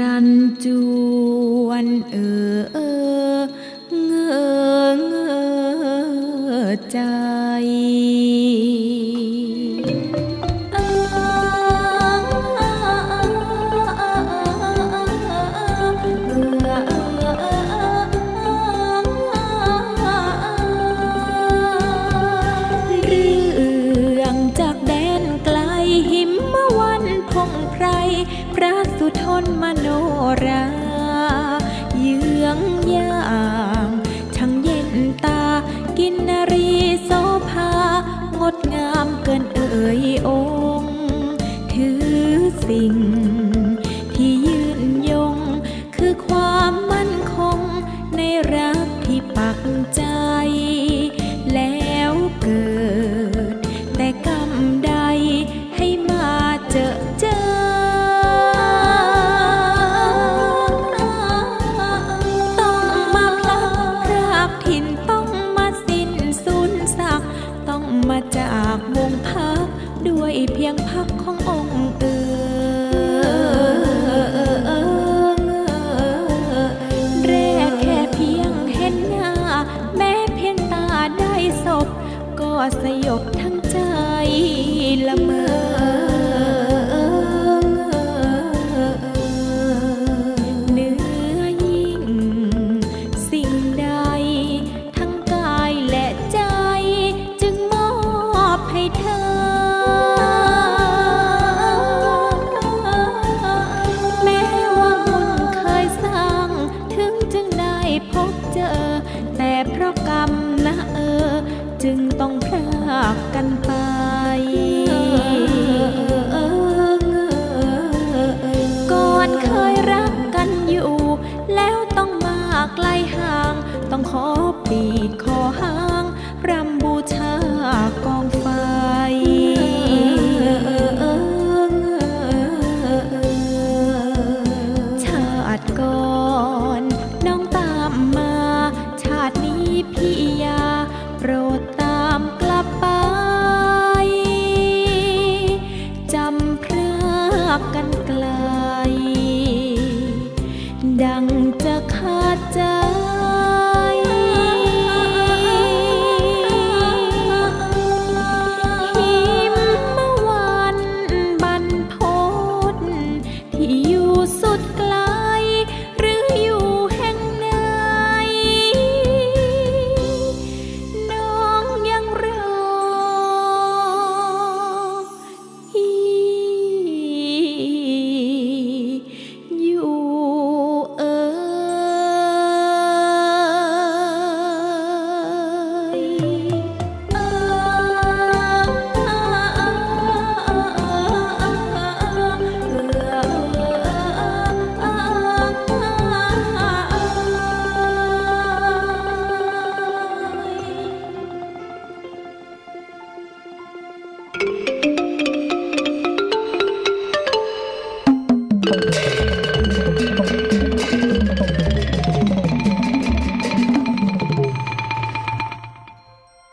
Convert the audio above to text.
รันจวนเออ ราเยื้องยางช่างเย็นตา กินนรีโซภางดงามเกินเอ่ยองถือสิ่ง ที่ยืนยง คือความมั่นคงในรักที่ปักใจ สยบทั้งใจละเมอ จึงต้องพรากกันไปก่อนเคยรักกันอยู่ แล้วต้องมาไกลห่าง ต้องขอปีก